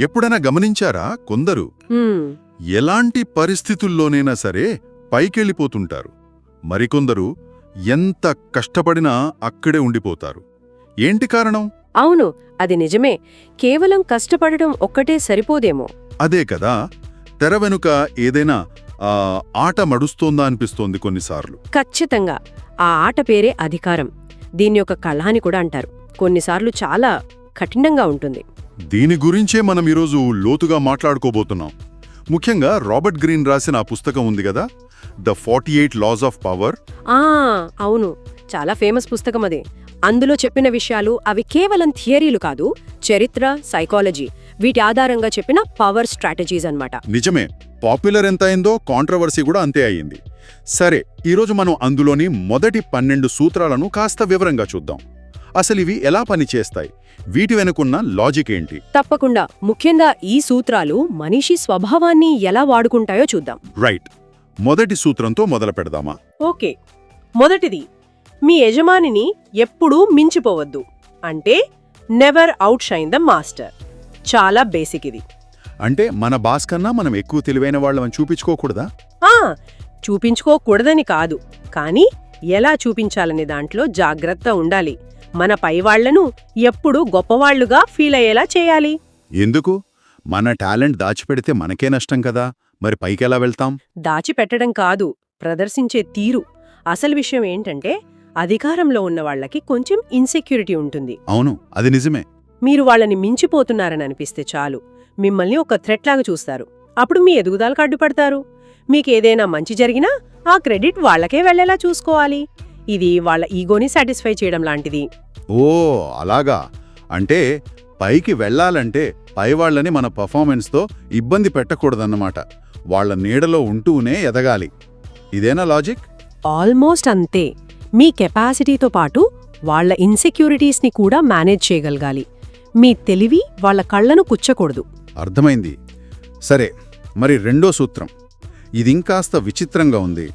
ఎప్పుడైనా గమనించారా కొందరు? ఎలాంటి పరిస్థితుల్లోనైనా సరే పైకెళ్ళిపోతుంటారు. మరికొందరు ఎంత కష్టపడినా అక్కడే ఉండిపోతారు. ఏంటి కారణం? అవును అది నిజమే. కేవలం కష్టపడడం ఒక్కటే సరిపోదేమో. అదే కదా. తెర వెనుక ఏదైనా ఆ, ఆట మడుస్తోందా అనిపిస్తోంది కొన్నిసార్లు. ఖచ్చితంగా. ఆ ఆట పేరే అధికారం. దీన్ని ఒక కళ అని కూడా అంటారు. కొన్నిసార్లు చాలా కఠినంగా ఉంటుంది. దీని గురించే మనం ఈరోజు లోతుగా మాట్లాడుకోబోతున్నాం. ముఖ్యంగా రాబర్ట్ గ్రీన్ రాసిన ఆ పుస్తకం ఉంది కదా? The forty eight laws of power. ఆ అవును. చాలా ఫేమస్ పుస్తకం అది. అందులో చెప్పిన విషయాలు అవి కేవలం థియరీలు కాదు చరిత్ర సైకాలజీ. వీటి ఆధారంగా చెప్పిన పవర్ స్ట్రాటజీస్ అన్నమాట. నిజమే. పాపులర్ ఎంత అయిందో కాంట్రవర్సీ కూడా అంతే అయ్యింది. సరే ఈరోజు మనం అందులోని మొదటి పన్నెండు సూత్రాలను కాస్త వివరంగా చూద్దాం. అసలు ఇవి ఎలా పనిచేస్తాయి? వీటి వెనుకున్న లాజిక్ ఏంటి? తప్పకుండా. ముఖ్యంగా ఈ సూత్రాలు మనిషి స్వభావాన్ని ఎలా వాడుకుంటాయో చూద్దాం. రైట్. మొదటి సూత్రంతో మొదలు పెడదామా? ఓకే. మొదటిది మీ యజమానిని ఎప్పుడూ మించిపోవద్దు. అంటే never outshine the master చాలా బేసిక్ ఇది. అంటే మన బాస్ కన్నా మనం ఎక్కువ తెలివైన వాళ్ళమని చూపించుకోకూడదా? చూపించుకోకూడదని కాదు. కానీ ఎలా చూపించాలనే దాంట్లో జాగ్రత్త ఉండాలి. మన పైవాళ్ళను ఎప్పుడూ గొప్పవాళ్ళుగా ఫీల్ అయ్యేలా చేయాలి. ఎందుకు? మన టాలెంట్ దాచిపెడితే మనకే నష్టం కదా. మరి పైకెలా వెళ్తాం? దాచిపెట్టడం కాదు ప్రదర్శించే తీరు. అసలు విషయం ఏంటంటే అధికారంలో ఉన్న వాళ్ళకి కొంచెం ఇన్సెక్యూరిటీ ఉంటుంది. అవును అది నిజమే. మీరు వాళ్ళని మించిపోతున్నారని అనిపిస్తే చాలు. మిమ్మల్ని ఒక థ్రెట్ లాగా చూస్తారు. అప్పుడు మీ ఎదుగుదలకు అడ్డుపడతారు. మీకేదైనా మంచి జరిగినా ఆ క్రెడిట్ వాళ్ళకే వెళ్ళేలా చూసుకోవాలి. ఇది వాళ్ళ ఈగోని సాటిస్ఫై చేయడం లాంటిది. ఓ అలాగా. అంటే పైకి వెళ్ళాలంటే పైవాళ్ళని మన పర్ఫార్మెన్స్తో ఇబ్బంది పెట్టకూడదన్నమాట. వాళ్ళ నీడలో ఉంటూనే ఎదగాలి. ఇదేనా లాజిక్? ఆల్మోస్ట్ అంతే. మీ కెపాసిటీతో పాటు వాళ్ళ ఇన్సెక్యూరిటీస్ని కూడా మేనేజ్ చేయగలగాలి. మీ తెలివి వాళ్ళ కళ్ళను కుచ్చకూడదు అర్థమైంది. సరే మరి రెండో సూత్రం. ఇదింకాస్త విచిత్రంగా ఉంది.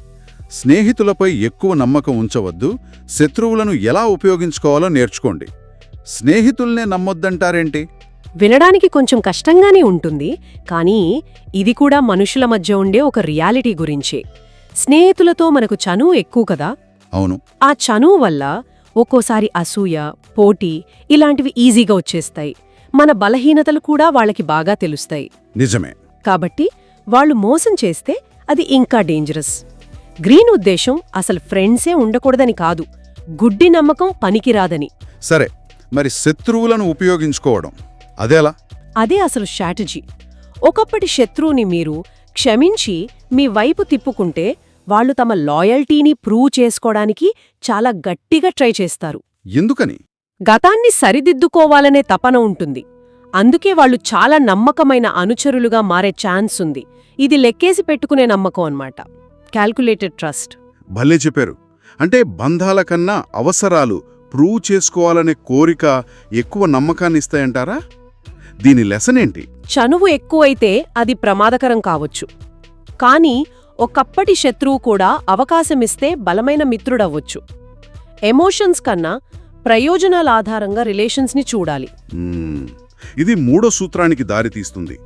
స్నేహితులపై ఎక్కువ నమ్మకం ఉంచవద్దు శత్రువులను ఎలా ఉపయోగించుకోవాలో నేర్చుకోండి. స్నేహితుల్నే నమ్మొద్దంటారేంటి? వినడానికి కొంచెం కష్టంగానే ఉంటుంది కానీ ఇది కూడా మనుషుల మధ్య ఉండే ఒక రియాలిటీ గురించే. స్నేహితులతో మనకు చనువు ఎక్కువ కదా? అవును. ఆ చనువు వల్ల ఒక్కోసారి అసూయ పోటీ ఇలాంటివి ఈజీగా వచ్చేస్తాయి. మన బలహీనతలు కూడా వాళ్ళకి బాగా తెలుస్తాయి. నిజమే. కాబట్టి వాళ్ళు మోసం చేస్తే అది ఇంకా డేంజరస్ గ్రీన్ ఉద్దేశం అసలు ఫ్రెండ్సే ఉండకూడదని కాదు గుడ్డి నమ్మకం పనికిరాదని. సరే మరి శత్రువులను ఉపయోగించుకోవడం అదేలా అదే అసలు స్ట్రాటజీ. ఒకప్పటి శత్రువుని మీరు క్షమించి మీ వైపు తిప్పుకుంటే వాళ్ళు తమ లాయల్టీని ప్రూవ్ చేసుకోవడానికి చాలా గట్టిగా ట్రై చేస్తారు. ఎందుకని? గతాన్ని సరిదిద్దుకోవాలనే తపన ఉంటుంది. అందుకే వాళ్ళు చాలా నమ్మకమైన అనుచరులుగా మారే ఛాన్స్ ఉంది. ఇది లెక్కేసి పెట్టుకునే నమ్మకం అన్నమాట. క్యాల్కులేటెడ్ ట్రస్ట్ భలే చెప్పారు. అంటే బంధాల కన్నా అవసరాలు ప్రూవ్ చేసుకోవాలనే కోరిక ఎక్కువ నమ్మకాన్ని ఇస్తాయంటారా? దీని లెసన్ ఏంటి? చనువు ఎక్కువైతే అది ప్రమాదకరం కావచ్చు. కానీ ఒకప్పటి శత్రువు కూడా అవకాశమిస్తే బలమైన మిత్రుడవ్వొచ్చు. ఎమోషన్స్ కన్నా ప్రయోజనాల ఆధారంగా రిలేషన్స్ని చూడాలి. ఇది మూడో సూత్రానికి దారితీస్తుంది.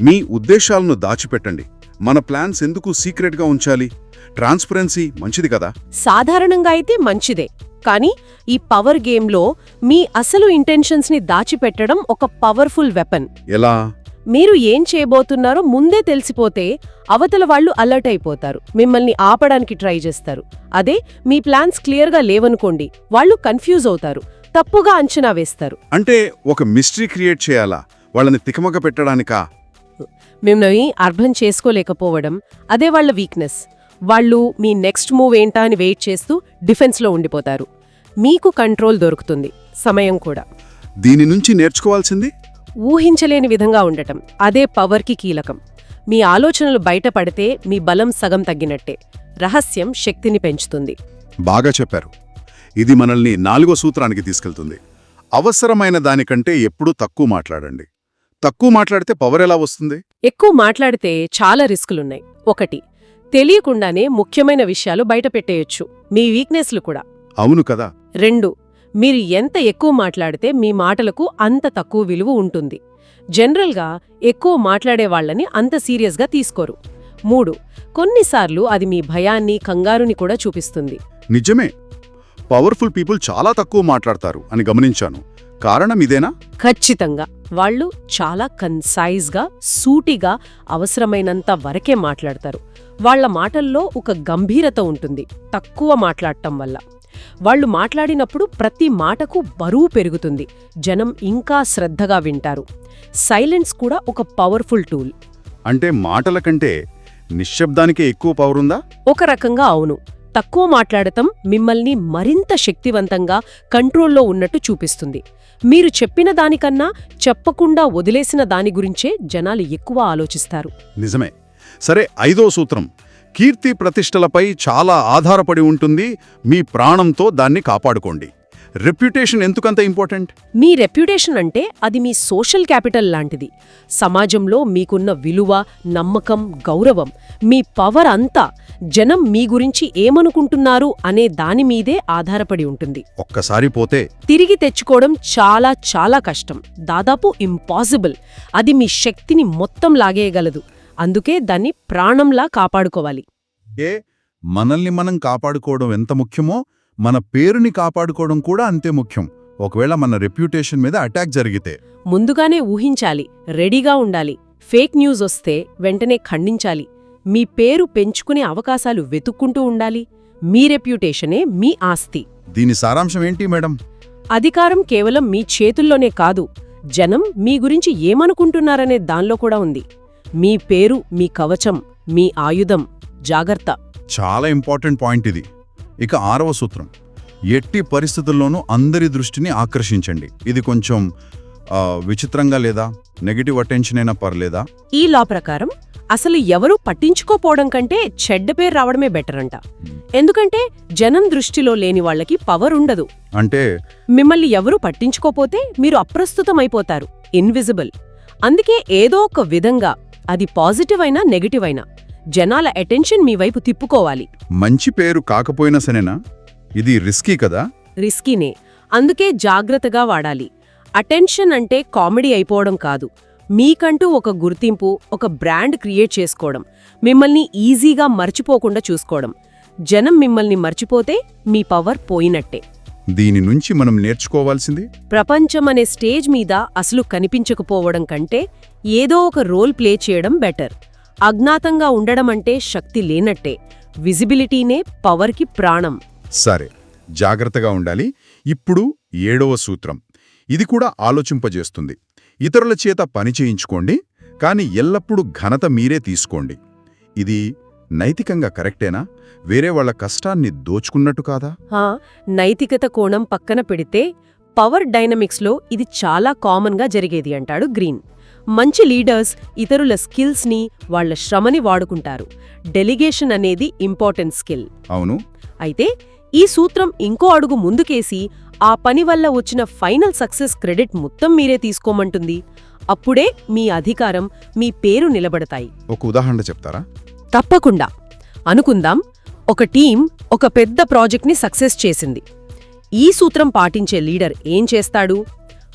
మీ ఉద్దేశాలను దాచిపెట్టండి. మన ప్లాన్స్ ఎందుకు సీక్రెట్గా ఉంచాలి? ట్రాన్స్పరెన్సీ మంచిది కదా? సాధారణంగా అయితే మంచిదే. కానీ ఈ పవర్ గేమ్లో మీ అసలు ఇంటెన్షన్స్ని దాచిపెట్టడం ఒక పవర్ఫుల్ వెపన్. ఎలా? మీరు ఏం చేయబోతున్నారో ముందే తెలిసిపోతే అవతల వాళ్ళు అలర్ట్ అయిపోతారు. మిమ్మల్ని ఆపడానికి ట్రై చేస్తారు. అదే మీ ప్లాన్స్ క్లియర్గా లేవనుకోండి వాళ్ళు కన్ఫ్యూజ్ అవుతారు. తప్పుగా అంచనా వేస్తారు. అంటే ఒక మిస్టరీ క్రియేట్ చేయాలా? వాళ్ళని తికమక పెట్టడానికా? మిమ్మల్ని అర్థం చేసుకోలేకపోవడం అదే వాళ్ళ వీక్నెస్ వాళ్ళు మీ నెక్స్ట్ మూవ్ ఏంటా అని వెయిట్ చేస్తూ డిఫెన్స్లో ఉండిపోతారు. మీకు కంట్రోల్ దొరుకుతుంది. సమయం కూడా. దీని నుంచి నేర్చుకోవాల్సింది? ఊహించలేని విధంగా ఉండటం. అదే పవర్కి కీలకం. మీ ఆలోచనలు బయటపడితే మీ బలం సగం తగ్గినట్టే. రహస్యం శక్తిని పెంచుతుంది. బాగా చెప్పారు. ఇది మనల్ని నాలుగో సూత్రానికి తీసుకెళ్తుంది. అవసరమైన దానికంటే ఎప్పుడూ తక్కువ మాట్లాడండి. తక్కువ మాట్లాడితే పవర్ ఎలా వస్తుంది? ఎక్కువ మాట్లాడితే చాలా రిస్కులున్నాయి. ఒకటి తెలియకుండానే ముఖ్యమైన విషయాలు బయటపెట్టేయొచ్చు మీ వీక్నెస్లు కూడా. అవును కదా. రెండు మీరు ఎంత ఎక్కువ మాట్లాడితే మీ మాటలకు అంత తక్కువ విలువ ఉంటుంది. జనరల్గా ఎక్కువ మాట్లాడే వాళ్ళని అంత సీరియస్గా తీసుకోరు. మూడు కొన్నిసార్లు అది మీ భయాన్ని కంగారుని కూడా చూపిస్తుంది. నిజమే. పవర్ఫుల్ పీపుల్ చాలా తక్కువ మాట్లాడతారు అని గమనించాను. కారణం ఇదేనా? ఖచ్చితంగా. వాళ్ళు చాలా కన్సైజ్గా సూటిగా అవసరమైనంత వరకే మాట్లాడతారు. వాళ్ళ మాటల్లో ఒక గంభీరత ఉంటుంది తక్కువ మాట్లాడటం వల్ల. వాళ్ళు మాట్లాడినప్పుడు ప్రతి మాటకు బరువు పెరుగుతుంది జనం ఇంకా శ్రద్ధగా వింటారు. సైలెన్స్ కూడా ఒక పవర్ఫుల్ టూల్. అంటే మాటల కంటే నిశ్శబ్దానికే ఎక్కువ పవర్ ఉందా? ఒక రకంగా అవును. తక్కువ మాట్లాడటం మిమ్మల్ని మరింత శక్తివంతంగా కంట్రోల్లో ఉన్నట్టు చూపిస్తుంది. మీరు చెప్పిన దానికన్నా చెప్పకుండా వదిలేసిన దాని గురించే జనాలు ఎక్కువ ఆలోచిస్తారు. నిజమే. సరే ఐదో సూత్రం. కీర్తి ప్రతిష్టలపై చాలా ఆధారపడి ఉంటుంది. మీ ప్రాణంతో దాన్ని కాపాడుకోండి. రెప్యుటేషన్ ఎందుకంత ఇంపార్టెంట్? మీ రెప్యుటేషన్ అంటే అది మీ సోషల్ క్యాపిటల్ లాంటిది. సమాజంలో మీకున్న విలువ నమ్మకం గౌరవం మీ పవర్ అంతా జనం మీ గురించి ఏమనుకుంటున్నారు అనే దాని మీదే ఆధారపడి ఉంటుంది. ఒక్కసారి పోతే తిరిగి తెచ్చుకోవడం చాలా చాలా కష్టం. దాదాపు ఇంపాసిబుల్. అది మీ శక్తిని మొత్తం లాగేయగలదు. అందుకే దాన్ని ప్రాణంలా కాపాడుకోవాలి. ఏ మనల్ని మనం కాపాడుకోవడం ఎంత ముఖ్యమో మన పేరుని కాపాడుకోవడం కూడా అంతే ముఖ్యం. ఒకవేళ మన రెప్యుటేషన్ మీద అటాక్ జరిగితే. ముందుగానే ఊహించాలి రెడీగా ఉండాలి. ఫేక్ న్యూస్ వస్తే వెంటనే ఖండించాలి. మీ పేరు పెంచుకునే అవకాశాలు వెతుక్కుంటూ ఉండాలి. మీ రెప్యుటేషనే మీ ఆస్తి. దీని సారాంశం ఏంటి మేడం? అధికారం కేవలం మీ చేతుల్లోనే కాదు జనం మీ గురించి ఏమనుకుంటున్నారనే దానిలో కూడా ఉంది. మీ పేరు మీ కవచం మీ ఆయుధం. జాగ్రత్త. చాలా ఇంపార్టెంట్ పాయింట్ ఇది. ఇక ఆరవ సూత్రం. ఎట్టి పరిస్థితుల్లోనూ అందరి దృష్టిని ఆకర్షించండి. ఇది కొంచెం విచిత్రంగా లేదా? నెగిటివ్ అటెన్షన్ అయినా పర్లేదా? ఈ లా ప్రకారం అసలు ఎవరూ పట్టించుకోపోవడం కంటే చెడ్డ పేరు రావడమే బెటర్ అంట. ఎందుకంటే జనం దృష్టిలో లేని వాళ్ళకి పవర్ ఉండదు. అంటే? మిమ్మల్ని ఎవరూ పట్టించుకోపోతే మీరు అప్రస్తుతమైపోతారు ఇన్విజిబుల్ అందుకే ఏదో ఒక విధంగా అది పాజిటివ్ అయినా నెగటివ్ అయినా జనాల అటెన్షన్ మీ వైపు తిప్పుకోవాలి. మంచి పేరు కాకపోయినా సరేనా? ఇది రిస్కీ కదా? రిస్కీనే అందుకే జాగ్రత్తగా వాడాలి. అటెన్షన్ అంటే కామెడీ అయిపోవడం కాదు. మీకంటూ ఒక గుర్తింపు ఒక బ్రాండ్ క్రియేట్ చేసుకోవడం మిమ్మల్ని ఈజీగా మర్చిపోకుండా చూసుకోవడం. జనం మిమ్మల్ని మర్చిపోతే మీ పవర్ పోయినట్టే. దీని నుంచి మనం నేర్చుకోవాల్సింది? ప్రపంచం అనే స్టేజ్ మీద అసలు కనిపించకపోవడం కంటే ఏదో ఒక రోల్ ప్లే చేయడం బెటర్. అజ్ఞాతంగా ఉండడం అంటే శక్తి లేనట్టే. విజిబిలిటీనే పవర్కి ప్రాణం. సరే జాగ్రత్తగా ఉండాలి. ఇప్పుడు ఏడవ సూత్రం. ఇది కూడా ఆలోచింపజేస్తుంది. ఇతరుల చేత పని చేయించుకోండి కాని ఎల్లప్పుడూ ఘనత మీరే తీసుకోండి. ఇది నైతికంగా కరెక్టేనా? వేరే వాళ్ళ కష్టాన్ని దోచుకున్నట్టు కాదా? హా, నైతికత కోణం పక్కన పెడితే పవర్ డైనమిక్స్లో ఇది చాలా కామన్గా జరిగేది అంటాడు గ్రీన్. మంచి లీడర్స్ ఇతరుల స్కిల్స్ని వాళ్ళ శ్రమని వాడుకుంటారు. డెలిగేషన్ అనేది ఇంపార్టెంట్ స్కిల్. అవును. అయితే ఈ సూత్రం ఇంకో అడుగు ముందుకేసి ఆ పని వల్ల వచ్చిన ఫైనల్ సక్సెస్ క్రెడిట్ మొత్తం మీరే తీసుకోమంటుంది. అప్పుడే మీ అధికారం మీ పేరు నిలబడతాయి. ఒక ఉదాహరణ చెప్తారా? తప్పకుండా. అనుకుందాం ఒక టీం ఒక పెద్ద ప్రాజెక్ట్ని సక్సెస్ చేసింది. ఈ సూత్రం పాటించే లీడర్ ఏం చేస్తాడు?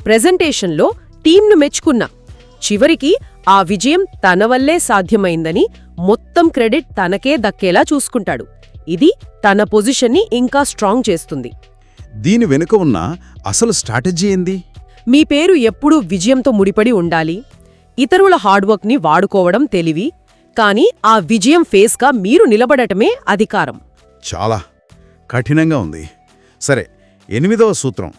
ప్రెజెంటేషన్లో టీంను మెచ్చుకున్నా చివరికి ఆ విజయం తన వల్లే సాధ్యమైందని మొత్తం క్రెడిట్ తనకే దక్కేలా చూసుకుంటాడు. ఇది తన పొజిషన్ని ఇంకా స్ట్రాంగ్ చేస్తుంది. దీని వెనుక ఉన్న అసలు స్ట్రాటజీ ఏంది? మీ పేరు ఎప్పుడూ విజయంతో ముడిపడి ఉండాలి. ఇతరుల హార్డ్వర్క్ని వాడుకోవడం తెలివి కానీ ఆ విజయం ఫేస్గా మీరు నిలబడటమే అధికారం. చాలా కఠినంగా ఉంది. సరే ఎనిమిదవ సూత్రం.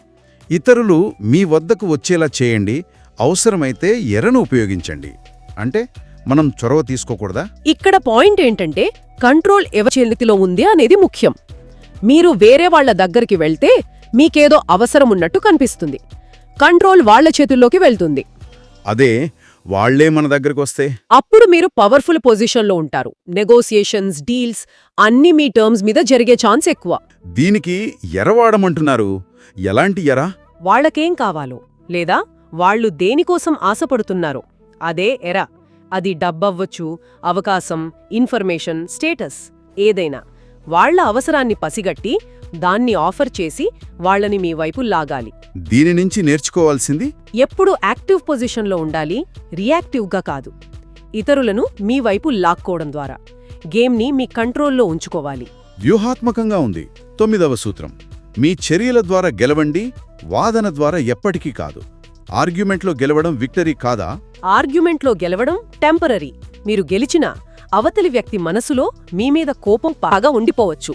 ఇతరులు మీ వద్దకు వచ్చేలా చేయండి అవసరమైతే ఎర్రను ఉపయోగించండి. అంటే మనం చొరవ తీసుకోకూడదా? ఇక్కడ పాయింట్ ఏంటంటే కంట్రోల్ ఎవరి చేతిలో ఉంది అనేది ముఖ్యం. మీరు వేరే వాళ్ళ దగ్గరికి వెళ్తే మీకేదో అవసరం ఉన్నట్టు కనిపిస్తుంది. కంట్రోల్ వాళ్ళ చేతుల్లోకి వెళ్తుంది. అదే వాళ్ళే మన దగ్గరికి వస్తే? అప్పుడు మీరు పవర్ఫుల్ పొజిషన్లో ఉంటారు. నెగోసియేషన్స్ డీల్స్ అన్ని మీ టర్మ్స్ మీద జరిగే ఛాన్స్ ఎక్కువ. దీనికి ఎరవాడమంటున్నారు ఎలాంటి ఎర? వాళ్ళకేం కావాలో లేదా వాళ్ళు దేనికోసం ఆశపడుతున్నారో అదే ఎర. అది డబ్బవ్వచ్చు అవకాశం ఇన్ఫర్మేషన్ స్టేటస్ ఏదైనా. వాళ్ళ అవసరాన్ని పసిగట్టి దాన్ని ఆఫర్ చేసి వాళ్ళని మీ వైపు లాగాలి. దీని నుంచి నేర్చుకోవాల్సింది? ఎప్పుడు యాక్టివ్ పొజిషన్లో ఉండాలి రియాక్టివ్గా కాదు. ఇతరులను మీ వైపు లాక్కోవడం ద్వారా గేమ్ని మీ కంట్రోల్లో ఉంచుకోవాలి. వ్యూహాత్మకంగా ఉంది. తొమ్మిదవ సూత్రం. మీ చర్యల ద్వారా గెలవండి వాదన ద్వారా ఎప్పటికీ కాదు. ఆర్గ్యుమెంట్లో గెలవడం విక్టరీ కాదా? ఆర్గ్యుమెంట్లో గెలవడం టెంపరరీ. మీరు గెలిచినా అవతలి వ్యక్తి మనసులో మీ మీద కోపం బాగా ఉండిపోవచ్చు.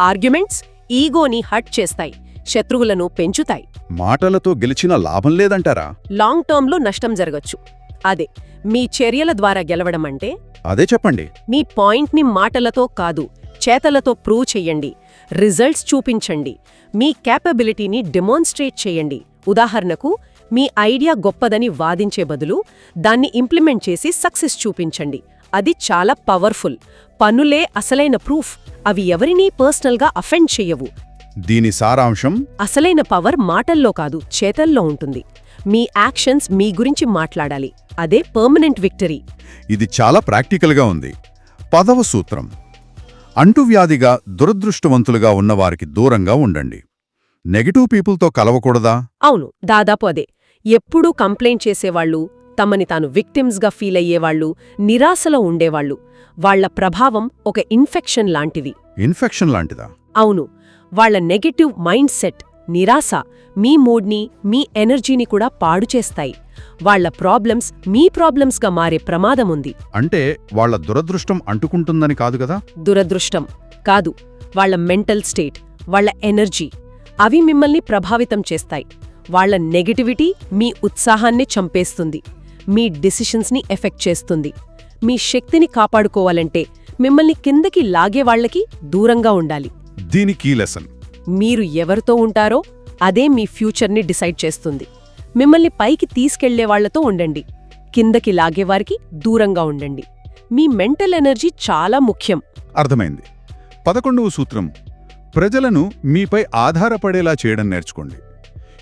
ఆర్గ్యుమెంట్స్ ఈగోని హట్ చేస్తాయి శత్రువులను పెంచుతాయి. మాటలతో గెలిచిన లాభం లేదంటారా? లాంగ్ టర్మ్లో నష్టం జరగచ్చు. అదే మీ చర్యల ద్వారా గెలవడం అంటే? అదే చెప్పండి. మీ పాయింట్ని మాటలతో కాదు చేతలతో ప్రూవ్ చెయ్యండి రిజల్ట్స్ చూపించండి మీ క్యాపబిలిటీని డెమాన్స్ట్రేట్ చేయండి. ఉదాహరణకు మీ ఐడియా గొప్పదని వాదించే బదులు దాన్ని ఇంప్లిమెంట్ చేసి సక్సెస్ చూపించండి. అది చాలా పవర్ఫుల్. పనులే అసలైన ప్రూఫ్. అవి ఎవరినీ పర్సనల్గా అఫెండ్ చెయ్యవు దీని సారాంశం? అసలైన పవర్ మాటల్లో కాదు చేతల్లో ఉంటుంది. మీ యాక్షన్స్ మీ గురించి మాట్లాడాలి. అదే పర్మనెంట్ విక్టరీ. ఇది చాలా ప్రాక్టికల్గా ఉంది. పదవ సూత్రం. అంటువ్యాధిగా దురదృష్టవంతులుగా ఉన్నవారికి దూరంగా ఉండండి. నెగటివ్ పీపుల్తో కలవకూడదా? అవును దాదాపు అదే. ఎప్పుడూ కంప్లైంట్ చేసేవాళ్ళు తమని తాను విక్టిమ్స్గా ఫీల్ అయ్యేవాళ్ళు నిరాశలో ఉండేవాళ్ళు. వాళ్ళ ప్రభావం ఒక ఇన్ఫెక్షన్ లాంటిది. ఇన్ఫెక్షన్ లాంటిదా? అవును. వాళ్ళ నెగటివ్ మైండ్ సెట్ నిరాశ మీ మూడ్ని మీ ఎనర్జీని కూడా పాడు చేస్తాయి. వాళ్ళ ప్రాబ్లమ్స్ మీ ప్రాబ్లమ్స్గా మారే ప్రమాదముంది అంటే వాళ్ళ దురదృష్టం అంటుకుంటుందని కాదు కదా? దురదృష్టం కాదు. వాళ్ళ మెంటల్ స్టేట్ వాళ్ళ ఎనర్జీ అవి మిమ్మల్ని ప్రభావితం చేస్తాయి. వాళ్ళ నెగటివిటీ మీ ఉత్సాహాన్ని చంపేస్తుంది. మీ డిసిషన్స్ని ఎఫెక్ట్ చేస్తుంది. మీ శక్తిని కాపాడుకోవాలంటే మిమ్మల్ని కిందకి లాగే వాళ్ళకి దూరంగా ఉండాలి. దీని కీ లెసన్. మీరు ఎవరితో ఉంటారో అదే మీ ఫ్యూచర్ని డిసైడ్ చేస్తుంది. మిమ్మల్ని పైకి తీసుకెళ్ళే వాళ్ళతో ఉండండి. కిందకి లాగేవారికి దూరంగా ఉండండి. మీ మెంటల్ ఎనర్జీ చాలా ముఖ్యం. అర్థమైంది. పదకొండవ సూత్రం. ప్రజలను మీపై ఆధారపడేలా చేయడం నేర్చుకోండి.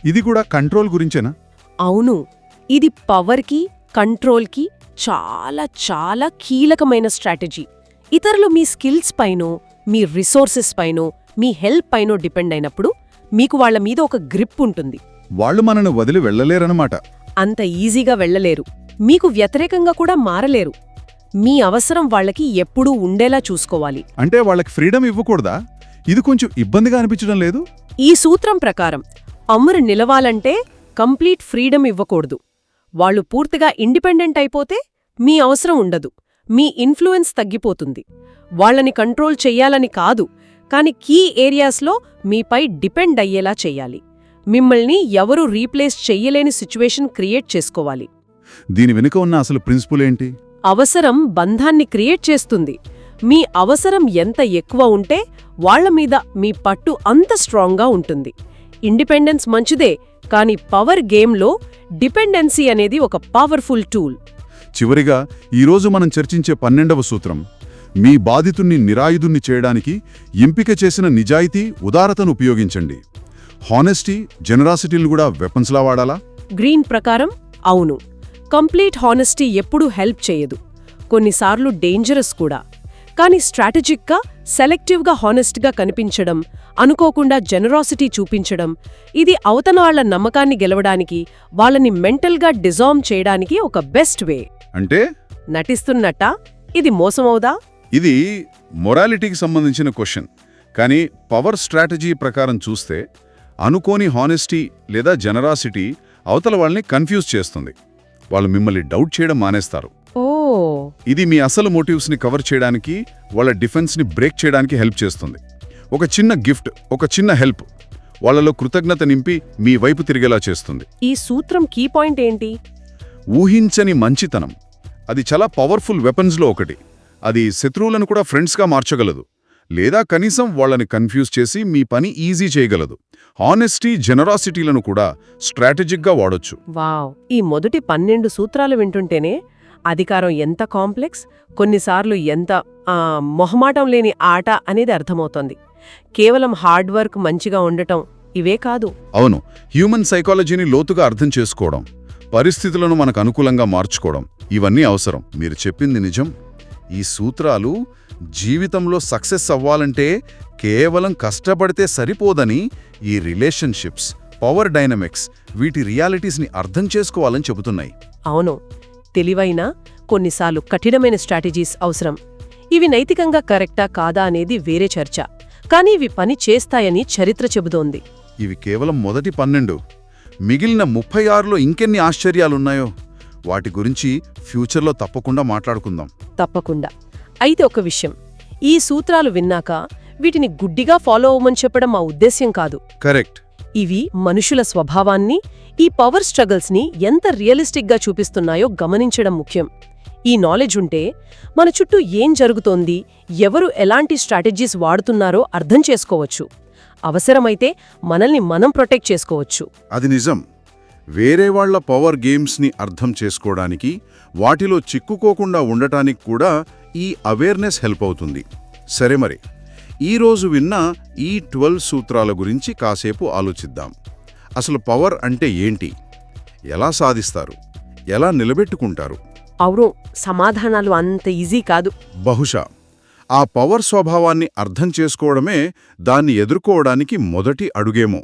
ఇది కూడా కంట్రోల్ గురించేనా? అవును. ఇది పవర్కి కంట్రోల్కి చాలా చాలా కీలకమైన స్ట్రాటజీ. ఇతరులు మీ స్కిల్స్ పైనో మీ రిసోర్సెస్ పైనో మీ హెల్ప్ పైనో డిపెండ్ అయినప్పుడు మీకు వాళ్ళ మీద ఒక గ్రిప్ ఉంటుంది. వాళ్ళు మనను వదిలి వెళ్ళలేరన్నమాట. అంత ఈజీగా వెళ్ళలేరు. మీకు వ్యతిరేకంగా కూడా మారలేరు. మీ అవసరం వాళ్ళకి ఎప్పుడూ ఉండేలా చూసుకోవాలి. అంటే వాళ్ళకి ఫ్రీడమ్ ఇవ్వకూడదా? ఇది కొంచెం ఇబ్బందిగా అనిపించడం లేదు? ఈ సూత్రం ప్రకారం అమరు నిలవాలంటే కంప్లీట్ ఫ్రీడమ్ ఇవ్వకూడదు. వాళ్ళు పూర్తిగా ఇండిపెండెంట్ అయిపోతే మీ అవసరం ఉండదు. మీ ఇన్ఫ్లుయెన్స్ తగ్గిపోతుంది. వాళ్ళని కంట్రోల్ చెయ్యాలని కాదు కాని కీ ఏరియాస్లో మీపై డిపెండ్ అయ్యేలా చెయ్యాలి. మిమ్మల్ని ఎవరూ రీప్లేస్ చెయ్యలేని సిచ్యువేషన్ క్రియేట్ చేసుకోవాలి. దీని వెనుక ఉన్న అసలు ప్రిన్సిపుల్ ఏంటి? అవసరం బంధాన్ని క్రియేట్ చేస్తుంది. మీ అవసరం ఎంత ఎక్కువ ఉంటే వాళ్ళ మీద మీ పట్టు అంత స్ట్రాంగ్గా ఉంటుంది. ఇండిపెండెన్స్ మంచిదే కానీ పవర్ గేమ్లో డిపెండెన్సీ అనేది ఒక పవర్ఫుల్ టూల్. చివరిగా ఈరోజు మనం చర్చించే పన్నెండవ సూత్రం మీ బాధితుణ్ణి నిరాయుధుణ్ణి చేయడానికి ఎంపిక చేసిన నిజాయితీ ఉదారతను ఉపయోగించండి. హానెస్టీ జెనరాసిటీలు కూడా వెపన్స్లా వాడాలా? గ్రీన్ ప్రకారం అవును. కంప్లీట్ హానెస్టీ ఎప్పుడూ హెల్ప్ చేయదు. కొన్నిసార్లు డేంజరస్ కూడా. కానీ స్ట్రాటజిక్గా సెలెక్టివ్గా హానెస్ట్గా కనిపించడం అనుకోకుండా జెనరాసిటీ చూపించడం ఇది అవతల వాళ్ళ నమ్మకాన్ని గెలవడానికి వాళ్ళని మెంటల్గా డిజార్మ్ చేయడానికి ఒక బెస్ట్ వే. అంటే? నటిస్తున్నట్టా? ఇది మోసమవుదా? ఇది మొరాలిటీకి సంబంధించిన క్వశ్చన్. కానీ పవర్ స్ట్రాటజీ ప్రకారం చూస్తే అనుకోని హానెస్టీ లేదా జనరాసిటీ అవతల వాళ్ళని కన్ఫ్యూజ్ చేస్తుంది. వాళ్ళు మిమ్మల్ని డౌట్ చేయడం మానేస్తారు. ఇది మీ అసలు మోటివ్స్ని కవర్ చేయడానికి వాళ్ళ డిఫెన్స్ని బ్రేక్ చేయడానికి హెల్ప్ చేస్తుంది. ఒక చిన్న గిఫ్ట్ ఒక చిన్న హెల్ప్ వాళ్ళలో కృతజ్ఞత నింపి మీ వైపు తిరిగేలా చేస్తుంది. ఈ సూత్రం కీ పాయింట్ ఏంటి? ఊహించని మంచితనం. అది చాలా పవర్ఫుల్ వెపన్స్లో ఒకటి. అది శత్రువులను కూడా ఫ్రెండ్స్గా మార్చగలదు. లేదా కనీసం వాళ్ళని కన్ఫ్యూజ్ చేసి మీ పని ఈజీ చేయగలదు. హానెస్టీ జెనరాసిటీలను కూడా స్ట్రాటజిక్గా వాడొచ్చు. వావ్. ఈ మొదటి పన్నెండు సూత్రాలు వింటుంటేనే అధికారం ఎంత కాంప్లెక్స్ కొన్నిసార్లు ఎంత మొహమాటం లేని ఆట అనేది అర్థమవుతోంది. కేవలం హార్డ్ వర్క్ మంచిగా ఉండటం ఇవే కాదు. అవును హ్యూమన్ సైకాలజీని లోతుగా అర్థం చేసుకోవడం పరిస్థితులను మనకు అనుకూలంగా మార్చుకోవడం ఇవన్నీ అవసరం. మీరు చెప్పింది నిజం. ఈ సూత్రాలు జీవితంలో సక్సెస్ అవ్వాలంటే కేవలం కష్టపడితే సరిపోదని ఈ రిలేషన్షిప్స్ పవర్ డైనమిక్స్ వీటి రియాలిటీస్ని అర్థం చేసుకోవాలని చెబుతున్నాయి. అవును. తెలివైన కొన్నిసార్లు కఠినమైన స్ట్రాటజీస్ అవసరం. ఇవి నైతికంగా కరెక్టా కాదా అనేది వేరే చర్చ. కానీ ఇవి పని చేస్తాయని చరిత్ర చెబుతోంది. ఇవి కేవలం మొదటి పన్నెండు. మిగిలిన ముప్పై ఆరులో ఇంకెన్ని ఆశ్చర్యాలున్నాయో? వాటి గురించి ఫ్యూచర్లో తప్పకుండా మాట్లాడుకుందాం. తప్పకుండా. అయితే ఒక విషయం. ఈ సూత్రాలు విన్నాక వీటిని గుడ్డిగా ఫాలో అవ్వమని చెప్పడం మా ఉద్దేశ్యం కాదు. కరెక్ట్. ఇవి మనుషుల స్వభావాన్ని ఈ పవర్ స్ట్రగల్స్ని ఎంత రియలిస్టిక్గా చూపిస్తున్నాయో గమనించడం ముఖ్యం. ఈ నాలెడ్జ్ ఉంటే మన చుట్టూ ఏం జరుగుతోంది ఎవరు ఎలాంటి స్ట్రాటజీస్ వాడుతున్నారో అర్థం చేసుకోవచ్చు. అవసరమైతే మనల్ని మనం ప్రొటెక్ట్ చేసుకోవచ్చు. అది నిజం. వేరే వాళ్ళ పవర్ గేమ్స్ని అర్థం చేసుకోవడానికి వాటిలో చిక్కుకోకుండా ఉండటానికి కూడా ఈ అవేర్నెస్ హెల్ప్ అవుతుంది. సరే మరి. ఈరోజు విన్న ఈ ట్వెల్వ్ సూత్రాల గురించి కాసేపు ఆలోచిద్దాం. అసలు పవర్ అంటే ఏంటి? ఎలా సాధిస్తారు? ఎలా నిలబెట్టుకుంటారు? అవును సమాధానాలు అంత ఈజీ కాదు. బహుశా ఆ పవర్ స్వభావాన్ని అర్థం చేసుకోవడమే దాన్ని ఎదుర్కోవడానికి మొదటి అడుగేమో.